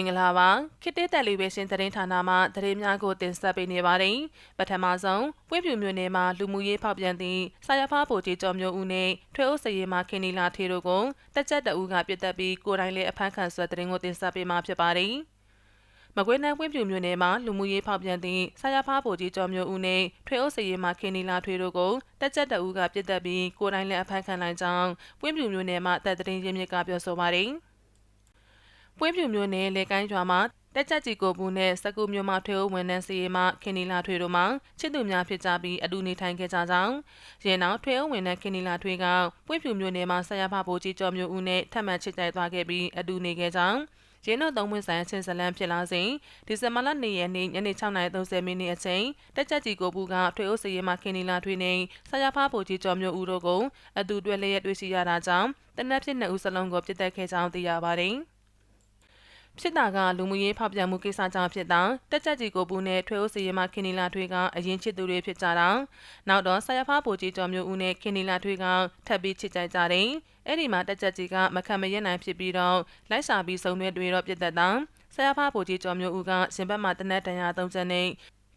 င်္ဂလာပါခေတ်တေးတယ်လီဗေးရှင်းသတင်းဌာနမှသတင်းများကိုတင်ဆက်ပေးနေပါတယ်ပထမဆုံးပွင့်ဖြူမြို့နယ်မှာလူမှုရေးဖောက်ပြန်သည့်ဆရာဖားဗိုလ်ကြီးကျော်မျိုးဦးနှင့်ထွေအုပ်စရေးမှခင်နီလာထေတို့ကိုတက်ကြက်တအူးကပြစ်တက်ပြီးကိုယ်တိုင်လည်းအဖမ်းခံဆွဲသတင်းကိုတင်ဆက်ပေးမှာဖြစ်ပါတယ်မကွေးနိုင်ပွင့်ဖြူမြို့နယ်မှာလူမှုရေးဖောက်ပြန်သည့်ဆရာဖားဗိုလ်ကြီးကျော်မျိုးဦးနှင့်ထွေအုပ်စရေးမှခင်နီလာထွေတို့ကိုတက်ကြက်တအူးကပြစ်တက်ပြီးကိုယ်တိုင်လည်းအဖမ်းခံနိုင်ကြောင်းပွင့်ဖြူမြို့နယ်မှတပ်သတင်းရင်းမြစ်ကပြောဆိုပါတယ် ပွင့်ဖြူမျိုးနယ်လေကိုင်းရွာမှာတက်ကြကြီးကိုဘူးနဲ့စကူမျိုးမထွေအုပ်ဝန်ထမ်းစီရင်မှခင်နီလာထွေတို့မှချစ်သူများဖြစ်ကြပြီးအတူနေထိုင်ခဲ့ကြကြောင်းရင်နောက်ထွေအုပ်ဝန်ထမ်းခင်နီလာထွေကပွင့်ဖြူမျိုးနယ်မှာဆရာဖဘိုးကြီးကျော်မျိုးဦးနဲ့ထပ်မံချစ်ကြိုက်သွားခဲ့ပြီးအတူနေခဲ့ကြောင်းရင်းတို့သုံးဝင်ဆိုင်ချင်းဇလန်ဖြစ်လာစဉ်ဒီဇင်ဘာလ2ရက်နေ့ညနေ6:30မိနစ်အချိန်တက်ကြကြီးကိုဘူးကထွေအုပ်စီရင်မှခင်နီလာထွေနဲ့ဆရာဖဘိုးကြီးကျော်မျိုးဦးတို့ကိုအတူတွဲလျက်တွေ့ရှိရတာကြောင့်တနက်ဖြစ်နှစ်ဦးစလုံးကိုပြစ်တက်ခဲ့ကြောင်းသိရပါတယ်။ ဖြစ်တာကလူမှုရေးဖောက်ပြန်မှုကိစ္စကြောင့်ဖြစ်တာတက်ကြကြီးကိုပူနဲ့ထွေအိုးစီရင်မခင်နီလာထွေကအရင်ချစ်သူတွေဖြစ်ကြတာနောက်တော့ဆရာဖားပိုကြီးကျော်မျိုးဦးနဲ့ခင်နီလာထွေကထပ်ပြီးချစ်ကြကြတယ်အဲ့ဒီမှာတက်ကြကြီးကမခံမရနိုင်ဖြစ်ပြီးတော့လိုက်စာပြီးစုံတွေတွေ့တော့ပြတ်သက်တာဆရာဖားပိုကြီးကျော်မျိုးဦးကရှင်ဘက်မှာတနက်တန်ရာသုံးချက်နဲ့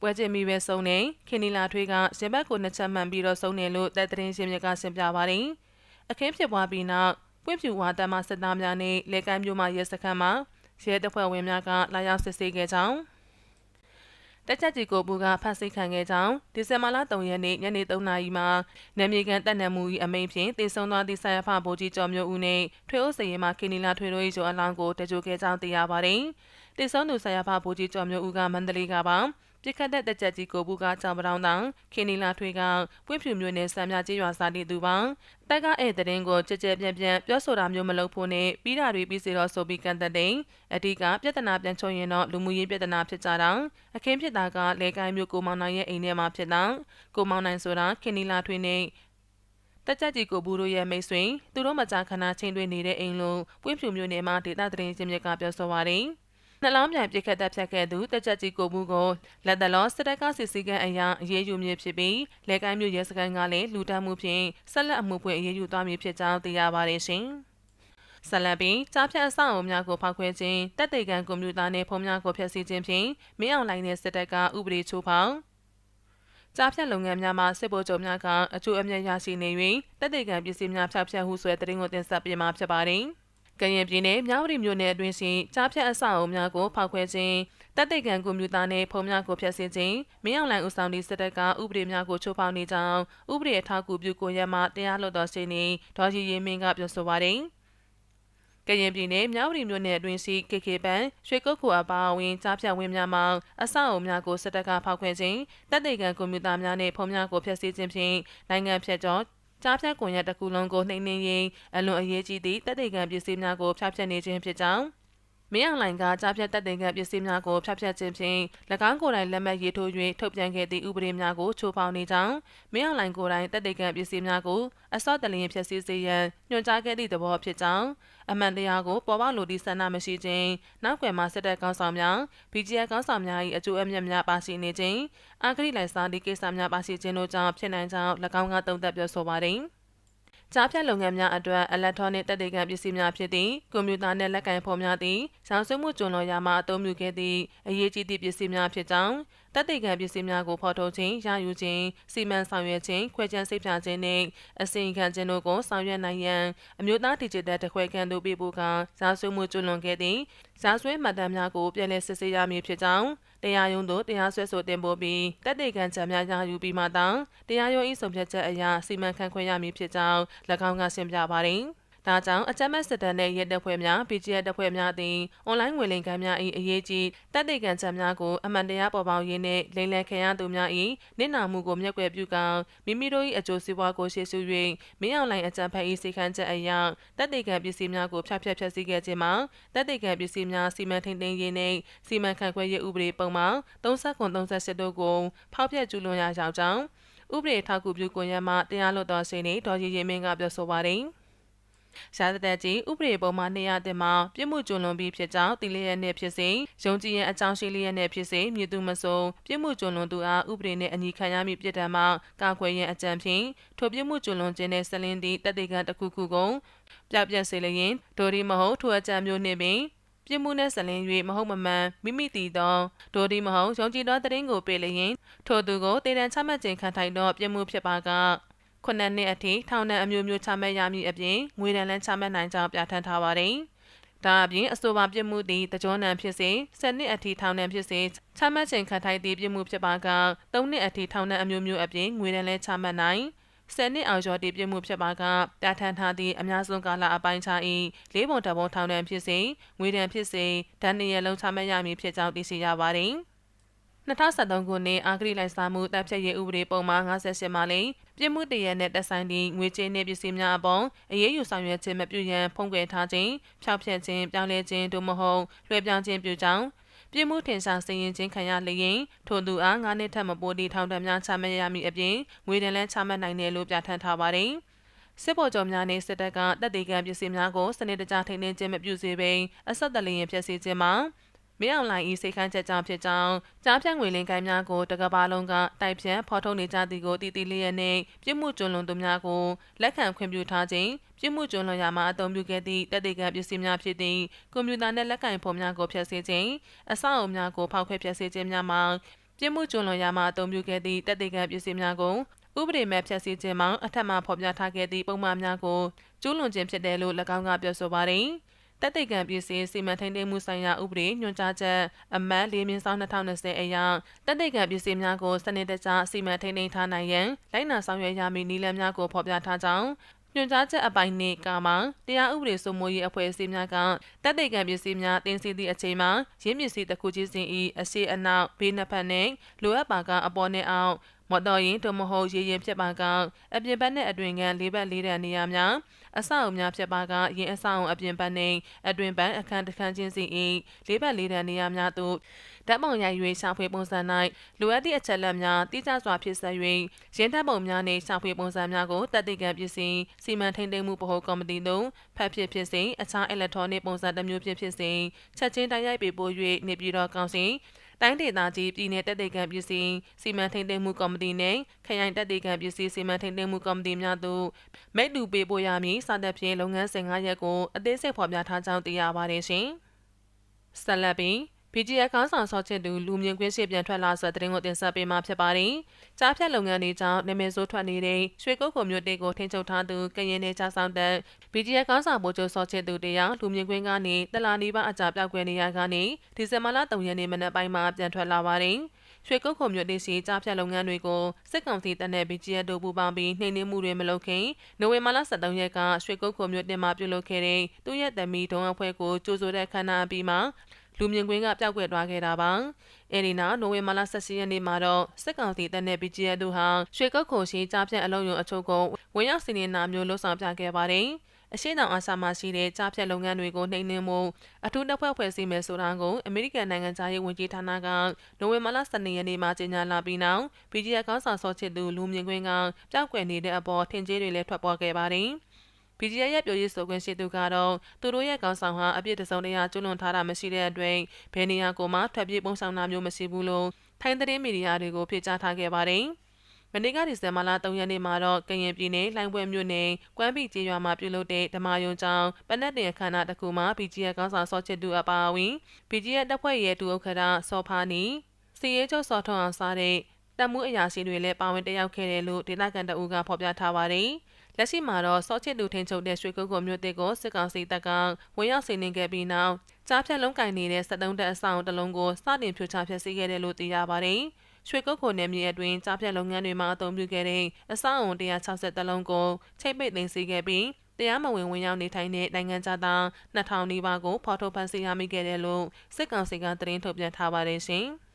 ပွဲကျင်မိပဲဆုံးနေခင်နီလာထွေးကရှင်ဘက်ကိုနှစ်ချက်မှန်ပြီးတော့ဆုံးနေလို့တပ်တရင်ရှင်မြကဆင်ပြပါတယ်အခင်းဖြစ်ပွားပြီးနောက်ပွင့်ဖြူဝါတမစစ်သားများနဲ့လေကမ်းမျိုးမှရဲစခန်းမှာ ရဲတပ်ဖွဲ့ဝင်များကလာရောက်စစ်ဆေးခဲ့ကြောင်းတက်ချက်ကြီးကိုဘူးကဖတ်သိခံခဲ့ကြောင်းဒီဇင်ဘာလ3ရက်နေ့ညနေ3နာရီမှာနယ်မြေကန်တပ်နမှု၏အမိန့်ဖြင့်တည်ဆုံသွားသည့်ဆရာဖဗိုလ်ကြီးကျော်မျိုးဦးနှင့်ထွေအုပ်စရင်မှကင်နီလာထွေတို့၏ကျော်အလောင်းကိုတကြိုခဲ့ကြောင်းသိရပါတယ်။တည်ဆုံသူဆရာဖဗိုလ်ကြီးကျော်မျိုးဦးကမန္တလေးကပါ ပြစ်ခတ်တဲ့တက်ချက်ကြီးကိုဘူးကကြောင်ပတောင်းတောင်ခင်နီလာထွေကပွင့်ဖြူမျိုးနဲ့ဆံမြကြီးရွာစားတည်သူပါတက်ကဧည့်တဲ့ကိုကြကြပြန့်ပြန့်ပြောဆိုတာမျိုးမလုပ်ဖို့နဲ့ပြီးတာတွေပြီးစီတော့ဆိုပြီးကန်တဲ့တဲ့အဓိကပြဿနာပြန်ချုံရင်တော့လူမှုရေးပြဿနာဖြစ်ကြတာအခင်းဖြစ်တာကလေကိုင်းမျိုးကိုမောင်နိုင်ရဲ့အိမ်ထဲမှာဖြစ်တာကိုမောင်နိုင်ဆိုတာခင်နီလာထွေနဲ့တက်ကြကြီးကိုဘူးတို့ရဲ့မိတ်ဆွေသူတို့မကြာခဏချင်းတွင်နေတဲ့အိမ်လုံးပွင့်ဖြူမျိုးနယ်မှာဒေတာသတင်းစင်မြက်ကပြောဆိုပါတယ် နှလောင်းပြန်ပြစ်ခတ်တပ်ဖြတ်ခဲ့သူတက်ချက်ကြီးကိုမှုကိုလက်တလောစစ်တပ်ကစစ်စည်းကမ်းအရာအရေးယူမည်ဖြစ်ပြီးလက်ကိုင်းမျိုးရဲစခန်းကလည်းလူတန်းမှုဖြင့်ဆက်လက်အမှုဖွင့်အရေးယူသွားမည်ဖြစ်ကြောင်းသိရပါတယ်ရှင်။ဆက်လက်ပြီးကြားဖြတ်အဆောက်အအုံများကိုဖောက်ခွဲခြင်းတက်တေကန်ကွန်ပျူတာနှင့်ဖုန်းများကိုဖျက်ဆီးခြင်းဖြင့်မင်းအောင်လိုင်းနှင့်စစ်တပ်ကဥပဒေချိုးဖောက်ကြားဖြတ်လုပ်ငန်းများမှာစစ်ဗိုလ်ချုပ်များကအထူးအမြတ်ရရှိနေ၍တက်တေကန်ပစ္စည်းများဖျောက်ဖျက်ဟုဆိုတဲ့သတင်းကိုတင်ဆက်ပေးမှာဖြစ်ပါတယ်။ ကရင်ပြည်နယ်မြဝတီမြို့နယ်အတွင်းရှိကြားဖြတ်အဆောက်အုံများကိုဖောက်ခွဲခြင်းတပ်တိတ်ကန်ကွန်ပျူတာနဲ့ဖုန်းများကိုဖျက်ဆီးခြင်းမင်းအောင်လှိုင်ဦးဆောင်သည့်စစ်တပ်ကဥပဒေများကိုချိုးဖောက်နေကြောင်းဥပဒေအထောက်အကူပြုကိုရက်မှတရားလွှတ်တော်ရှင်နေဒေါ်ရီရင်မင်းကပြောဆိုပါတယ်ကရင်ပြည်နယ်မြဝတီမြို့နယ်အတွင်းရှိ KK ဘန်ရွှေကုတ်ခုအပါအဝင်ကြားဖြတ်ဝင်းများမှာအဆောက်အုံများကိုစစ်တပ်ကဖောက်ခွဲခြင်းတပ်တိတ်ကန်ကွန်ပျူတာများနဲ့ဖုန်းများကိုဖျက်ဆီးခြင်းဖြင့်နိုင်ငံဖြတ်ကျော် ကြားဖြတ်ကွန်ရက်တစ်ခုလုံးကိုနှိမ်နင်းရင်းအလွန်အရေးကြီးသည့်တပ်တေကံပစ္စည်းများကိုဖျက်ဖျက်နေခြင်းဖြစ်ကြောင်း မင်းအောင်လှိုင်ကကြားဖြတ်တပ်တင်ကပစ္စည်းများကိုဖျက်ဖျက်ခြင်းဖြင့်၎င်းကိုယ်တိုင်လက်မှတ်ရေးထိုး၍ထုတ်ပြန်ခဲ့သည့်ဥပဒေများကိုချိုးဖောက်နေကြောင်းမင်းအောင်လှိုင်ကိုယ်တိုင်တပ်တင်ကပစ္စည်းများကိုအစော့တလျင်ဖျက်ဆီးစေရန်ညွှန်ကြားခဲ့သည့်သဘောဖြစ်ကြောင်းအမှန်တရားကိုပေါ်ပေါက်လိုသည့်ဆန္ဒမရှိခြင်းနောက်ွယ်မှာစစ်တပ်ကောင်းဆောင်များ BGF ကောင်းဆောင်များ၏အကျိုးအမြတ်များပါရှိနေခြင်းအာဂရိလိုက်စားသည့်ကိစ္စများပါရှိခြင်းတို့ကြောင့်ဖြစ်နိုင်ကြောင်း၎င်းကသုံးသပ်ပြောဆိုပါသည်။ ကြားဖြတ်လုပ်ငန်းများအတွက်အီလက်ထရောနစ်တက်တေကံပစ္စည်းများဖြစ်သည့်ကွန်ပျူတာနှင့်လက်ကင်ဖုန်းများသည်ရောင်းဆွေးမှုကျွန်းလော်ရာမှအသုံးပြုခဲ့သည့်အရေးကြီးသည့်ပစ္စည်းများဖြစ်ကြောင်း တက်တေကံပစ္စည်းများကိုဖော်ထုတ်ခြင်းရယူခြင်းစီမံဆောင်ရွက်ခြင်းခွဲခြမ်းစိတ်ဖြာခြင်းနှင့်အစီအခံခြင်းတို့ကိုဆောင်ရွက်နိုင်ရန်အမျိုးသားဒီဂျစ်တယ်တခွဲခန့်တို့ပေးပို့ကရောင်းဆွေးမှုကျွန်းလွန်ခဲ့သည့်ရောင်းဆွေးမှတ်တမ်းများကိုပြန်လည်စစ်ဆေးရမည်ဖြစ်ကြောင်းတရားရုံးသို့တရားစွဲဆိုတင်ပို့ပြီးတက်တေကန်ချက်များရယူပြီးမှတောင်တရားရုံး၏ဆုံးဖြတ်ချက်အရစီမံခန့်ခွဲရမည်ဖြစ်ကြောင်း၎င်းကရှင်းပြပါသည်။ ဒါကြောင့်အကြမ်းမဲ့စစ်တပ်နဲ့ရဲတပ်ဖွဲ့များ BGF တပ်ဖွဲ့များသည်အွန်လိုင်းငွေလိမ်ကမ်းများ၏အရေးကြီးတပ်သိကန်ချက်များကိုအမှန်တရားပေါ်ပေါက်ရေးနှင့်လိမ်လည်ခံရသူများ၏နစ်နာမှုကိုမျက်ကွယ်ပြုကောင်မိမိတို့၏အကျိုးစီးပွားကိုရှေ့ရှု၍မင်းအောင်လှိုင်အကြမ်းဖက်၏စိတ်ခမ်းချက်အရာတပ်သိကန်ပစ္စည်းများကိုဖျက်ဖျက်ဖျက်ဆီးခဲ့ခြင်းမှာတပ်သိကန်ပစ္စည်းများစီမံထိန်းသိမ်းရေးနှင့်စီမံခန့်ခွဲရေးဥပဒေပုံမှန်3938တို့ကိုဖောက်ဖျက်ကျူးလွန်ရာရောက်ကြောင်းဥပဒေထောက်ကူပြုကွန်ရက်မှတရားလွှတ်တော်ရှင်နေဒေါ်ရီရင်မင်းကပြောဆိုပါတယ်။ ရှားသက်ကြီးဥပဒေပုံမှ200တင်မှာပြစ်မှုကျူးလွန်ပြီးဖြစ်ကြောင်းတိလျက်နဲ့ဖြစ်စေယုံကြည်ရန်အကြောင်းရှိလျက်နဲ့ဖြစ်စေမြည်သူမစုံပြစ်မှုကျူးလွန်သူအားဥပဒေနဲ့အညီခံရမည့်ပြစ်ဒဏ်မှကာကွယ်ရန်အကြံဖြင့်ထိုပြစ်မှုကျူးလွန်ခြင်းနဲ့ဆက်လင်းသည့်တသက်ခံတစ်ခုခုကိုပြပြစေလျင်ဒိုရီမဟုတ်ထိုအကြံမျိုးနှင့်ပင်ပြစ်မှုနဲ့ဆက်လင်း၍မဟုတ်မမှန်မိမိတည်သောဒိုဒီမဟုတ်ယုံကြည်သောတရင်ကိုပေးလျင်ထိုသူကိုတည်တံချမှတ်ခြင်းခံထိုင်သောပြစ်မှုဖြစ်ပါက ခုနှစ်နှစ်အထိထောင်ဒဏ်အမျိုးမျိုးချမှတ်ရမည်အပြင်ငွေဒဏ်လည်းချမှတ်နိုင်ကြောင်းပြဋ္ဌာန်းထားပါတယ်။ဒါအပြင်အဆိုပါပြစ်မှုသည်တကြောနံဖြစ်စေ7နှစ်အထိထောင်ဒဏ်ဖြစ်စေချမှတ်ခြင်းခံထိုင်သည့်ပြစ်မှုဖြစ်ပါက3နှစ်အထိထောင်ဒဏ်အမျိုးမျိုးအပြင်ငွေဒဏ်လည်းချမှတ်နိုင်ဆယ်နှစ်အောင်ကျော်တည်ပြစ်မှုဖြစ်ပါကတာထန်ထားသည့်အများဆုံးကာလအပိုင်းခြား၏လေးပုံတပုံထောင်ဒဏ်ဖြစ်စေငွေဒဏ်ဖြစ်စေဒဏ်နေရလုံးချမှတ်ရမည်ဖြစ်ကြောင်းသိရှိရပါသည်2013ခုနှစ်အာဂရိလိုက်စားမှုတပ်ဖြတ်ရေးဥပဒေပုံမှန်58မှာလည်း ပြစ်မှုတရနဲ့တက်ဆိုင်သည့်ငွေကြေးနှင့်ပစ္စည်းများအပေါ်အရေးယူဆောင်ရွက်ခြင်းမပြုရန်ဖုံးကွယ်ထားခြင်းဖျောက်ဖျက်ခြင်းပြောင်းလဲခြင်းသို့မဟုတ်လွှဲပြောင်းခြင်းပြုကြောင်းပြစ်မှုထင်ရှားစည်ရင်ချင်းခံရလျင်ထိုသူအား9နှစ်ထက်မပိုသည့်ထောင်ဒဏ်များချမှတ်ရမည်အပြင်ငွေဒဏ်လည်းချမှတ်နိုင်တယ်လို့ပြဋ္ဌာန်းထားပါတယ်စစ်ဘော်ကြော်များနှင့်စစ်တပ်ကတပ်တေကံပစ္စည်းများကိုစနစ်တကျထိန်းသိမ်းခြင်းမပြုစေဘဲအဆက်တလျင်ဖြစ်စေခြင်းမှာ မင်းအောင်လှိုင်ဤစိတ်ခမ်းချက်ကြောင့်ဖြစ်ကြောင်းကြားဖြတ်ငွေလင်းကိုင်းများကိုတကဘာလုံးကတိုက်ဖြတ်ဖော်ထုတ်နေကြသည်ကိုတည်တည်လျက်နှင့်ပြစ်မှုကျွလွန်သူများကိုလက်ခံခွင့်ပြုထားခြင်းပြစ်မှုကျွလွန်ရာမှာအသုံးပြုခဲ့သည့်တပ်တေကပစ္စည်းများဖြစ်သည့်ကွန်ပျူတာနှင့်လက်ကင်ဖုန်းများကိုဖျက်ဆီးခြင်းအဆောက်အအုံများကိုဖောက်ခွဲဖျက်ဆီးခြင်းများမှာပြစ်မှုကျွလွန်ရာမှာအသုံးပြုခဲ့သည့်တပ်တေကပစ္စည်းများကိုဥပဒေမဲ့ဖျက်ဆီးခြင်းမှာအထက်မှဖော်ပြထားခဲ့သည့်ပုံမှန်များကိုကျူးလွန်ခြင်းဖြစ်တယ်လို့၎င်းကပြောဆိုပါတယ်။ တက်သိကံပြည်စည်းစီမံထိန်းသိမ်းမှုဆိုင်ရာဥပဒေညွှန်ကြားချက်အမှတ်၄မြင်းဆောင်2020အရတက်သိကံပြည်စည်းများကိုစနစ်တကျစီမံထိန်းသိမ်းထားနိုင်ရန်လိုက်နာဆောင်ရွက်ရမည့်နည်းလမ်းများကိုဖော်ပြထားကြောင်းညွှန်ကြားချက်အပိုင်းနှင့်ကာမှာတရားဥပဒေစိုးမိုးရေးအဖွဲ့အစည်းများကတပ်သိကံပစ္စည်းများတင်စီသည့်အချိန်မှာရင်းပစ္စည်းတစ်ခုချင်းစီ၏အရှိအနောက်ဘေးနှစ်ဖက်နှင့်လိုအပ်ပါကအပေါ်နှင့်အောက်မော်တော်ယာဉ်သို့မဟုတ်ရေရင်ဖြစ်ပါကအပြင်ဘက်နှင့်အတွင်ကန်လေးဘက်လေးတန်နေရာများ အဆောက်အုံများဖြစ်ပါကရင်အဆောက်အုံအပြင်ဘက်နှင့်အတွင်ဘက်အခန်းတစ်ခန်းချင်းစီ၏လေးဘက်လေးတန်နေရာများသို့ဓာတ်ပုံရိုက်၍ရှာဖွေပုံစံ၌လိုအပ်သည့်အချက်လက်များတိကျစွာဖြစ်ဆက်၍ရင်းဓာတ်ပုံများနှင့်ရှာဖွေပုံစံများကိုတပ်သိကံပစ္စည်းစီမံထိန်းသိမ်းမှုဗဟိုကော်မတီသို့ဖတ်ဖြစ်ဖြစ်စေအခြားအီလက်ထရောနစ်ပုံစံတစ်မျိုးဖြစ်ဖြစ်စေချက်ချင်းတိုက်ရိုက်ပေးပို့၍နေပြည်တော်ကောင်စီ တိုင်းဒေသကြီးပြည်내တက်တေကံပစ္စည်းစီမံထိန်းသိမ်းမှုကော်မတီနှင့်ခရိုင်တက်တေကံပစ္စည်းစီမံထိန်းသိမ်းမှုကော်မတီများသို့မိတ္တူပေးပို့ရမည်စသဖြင့်လုပ်ငန်းစဉ်၅ရက်ကိုအသေးစိတ်ဖော်ပြထားကြောင်းသိရပါတယ်ရှင်။ဆက်လက်ပြီး BGF ခေါင်းဆောင်ဆော့ချစ်သူလူမြင့်ကွင်းရှိပြန်ထွက်လာဆိုတဲ့တင်ကိုတင်ဆက်ပေးမှာဖြစ်ပါတယ်။ကြားဖြတ်လုပ်ငန်းတွေကြောင့်နာမည်ဆိုးထွက်နေတဲ့ရွှေကုတ်ခုံမြို့တေကိုထိန်းချုပ်ထားသူကရင်နယ်ချဆောင်တဲ့ BGF ခေါင်းဆောင်ဗိုလ်ချုပ်ဆော့ချစ်သူတရားလူမြင့်ကွင်းကနေတလာနီးပါအကြပြောက်ကွယ်နေရကနေဒီဇင်ဘာလ3ရက်နေ့မနက်ပိုင်းမှာပြန်ထွက်လာပါတယ်။ရွှေကုတ်ခုံမြို့တေစီကြားဖြတ်လုပ်ငန်းတွေကိုစစ်ကောင်စီတပ်နဲ့ BGF တို့ပူးပေါင်းပြီးနှိမ်နင်းမှုတွေမလုပ်ခင်နိုဝင်ဘာလ23ရက်ကရွှေကုတ်ခုံမြို့တင်မှာပြုလုပ်ခဲ့တဲ့သူ့ရဲ့သမီးဒုံအဖွဲ့ကိုကြိုးဆိုတဲ့ခန္ဓာအပြီးမှာ လူမြင်ကွင်းကပျောက်ကွယ်သွားခဲ့တာပါ။အဲဒီနောက်နိုဝင်ဘာလ18ရက်နေ့မှာတော့စစ်ကောင်စီတပ်နဲ့ BGF တို့ဟာရွှေကုတ်ခုံရှိကြားဖြတ်အလုံးယုံအချို့ကိုဝင်ရောက်စီးနင်းနာမျိုးလှုပ်ဆောင်ပြခဲ့ပါတယ်။အရှိတောင်အာရှမှာရှိတဲ့ကြားဖြတ်လုပ်ငန်းတွေကိုနှိမ်နင်းမှုအထူးတပ်ဖွဲ့ဖွဲ့စည်းမယ်ဆိုတာကိုအမေရိကန်နိုင်ငံသားရေးဝန်ကြီးဌာနကနိုဝင်ဘာလ12ရက်နေ့မှာကြေညာလာပြီးနောက် BGF ကောင်းဆောင်ဆော့ချစ်သူလူမြင်ကွင်းကပျောက်ကွယ်နေတဲ့အပေါ်ထင်ကြေးတွေလည်းထွက်ပေါ်ခဲ့ပါတယ်။ BGI ရဲ့ပြောရေးဆိုခွင့်ရှိသူကတော့သူတို့ရဲ့ကောင်ဆောင်ဟာအပြစ်တစုံတရာကျွလွန်ထားတာမရှိတဲ့အတွက်ဘယ်နေရာကိုမှထွက်ပြေးပုံဆောင်တာမျိုးမရှိဘူးလို့ထိုင်းသတင်းမီဒီယာတွေကိုဖြေကြားထားခဲ့ပါတယ်။မနေ့ကဒီဇင်ဘာလ3ရက်နေ့မှာတော့ကရင်ပြည်နယ်လိုင်းပွဲမြို့နယ်ကွမ်းပီကျေးရွာမှာပြုလုပ်တဲ့ဓမ္မယုံကျောင်းပနက်တင်အခမ်းအနားတစ်ခုမှာ BGI ကောင်းဆောင်စောချစ်သူအပါအဝင် BGI တပ်ဖွဲ့ရဲ့ဒုဥက္ကဋ္ဌစောဖာနီစီရဲကျော်စောထွန်းအောင်စားတဲ့တပ်မှုအရာရှိတွေလည်းပါဝင်တက်ရောက်ခဲ့တယ်လို့ဒေသခံတအူးကဖော်ပြထားပါတယ်။ လက်ရှိမှာတော့စောချစ်သူထင်းချုပ်တဲ့ရွှေကုတ်ကုတ်မြို့တစ်ကိုစစ်ကောင်စီတပ်ကဝင်ရောက်စီးနင်းခဲ့ပြီးနောက်ကြားဖြတ်လုံးကင်နေတဲ့73တက်အဆောင်တစ်လုံးကိုစတင်ဖြိုချဖျက်ဆီးခဲ့တယ်လို့သိရပါတယ်။ရွှေကုတ်ခုနယ်မြေအတွင်းကြားဖြတ်လုပ်ငန်းတွေမှာအသုံးပြုခဲ့တဲ့အဆောင်အုံ160တလုံးကိုချိတ်ပိတ်သိမ်းဆည်းခဲ့ပြီးတရားမဝင်ဝင်ရောက်နေထိုင်တဲ့နိုင်ငံသား2000နီးပါးကိုဖော်ထုတ်ဖန်ဆီးရမိခဲ့တယ်လို့စစ်ကောင်စီကသတင်းထုတ်ပြန်ထားပါတယ်ရှင်။